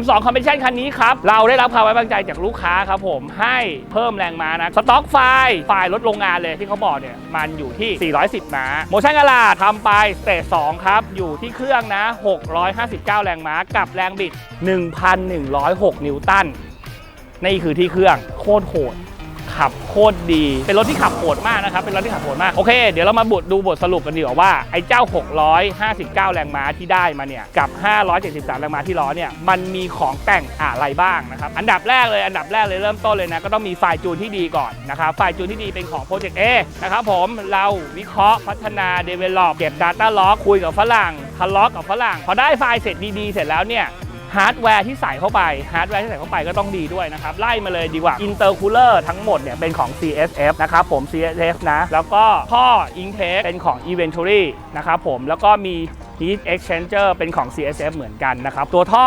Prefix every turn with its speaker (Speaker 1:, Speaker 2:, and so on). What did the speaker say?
Speaker 1: M2 Competition คันนี้ครับ เราได้รับความไว้วางใจจากลูกค้าครับผมให้เพิ่มแรงม้านะ สต็อกไฟล์ไฟล์รถโรงงานเลยที่เขาบอกเนี่ย มันอยู่ที่ 410 ม้าโมชั่นกะลาทำไปสเตจ2ครับ อยู่ที่เครื่องนะ 659 แรงม้ากับแรงบิด 1,106 นิวตันนี่คือที่เครื่องโคตรโหด ขับโคตรดี เป็นรถที่ขับโหดมากนะครับ เป็นรถที่ขับโหดมาก โอเค เดี๋ยวเรามาบทดูบทสรุปกันดีกว่าว่าไอ้เจ้า 659 แรงม้าที่ได้มาเนี่ย กับ 573 แรงม้าที่ล้อเนี่ย มันมีของแต่งอะไรบ้างนะครับ อันดับแรกเลย อันดับแรกเลยเริ่มต้นเลยนะ ก็ต้องมีไฟล์จูนที่ดีก่อนนะครับ ไฟล์จูนที่ดีเป็นของ Project A นะครับผม เราวิเคราะห์พัฒนา develop เก็บ data log คุยกับฝรั่งทะเลาะกับฝรั่ง พอได้ไฟล์เสร็จดีๆ เสร็จแล้วเนี่ย ฮาร์ดแวร์ที่ใส่เข้าไป ฮาร์ดแวร์ที่ใส่เข้าไปก็ต้องดีด้วยนะครับ ไล่มาเลยดีกว่า อินเตอร์คูลเลอร์ทั้งหมดเนี่ยเป็นของ CSF นะครับผม CSF นะ แล้วก็ท่อ Intake เป็นของ Eventually นะครับผม แล้วก็มี Heat Exchanger เป็นของ CSF เหมือนกันนะครับ ตัวท่อ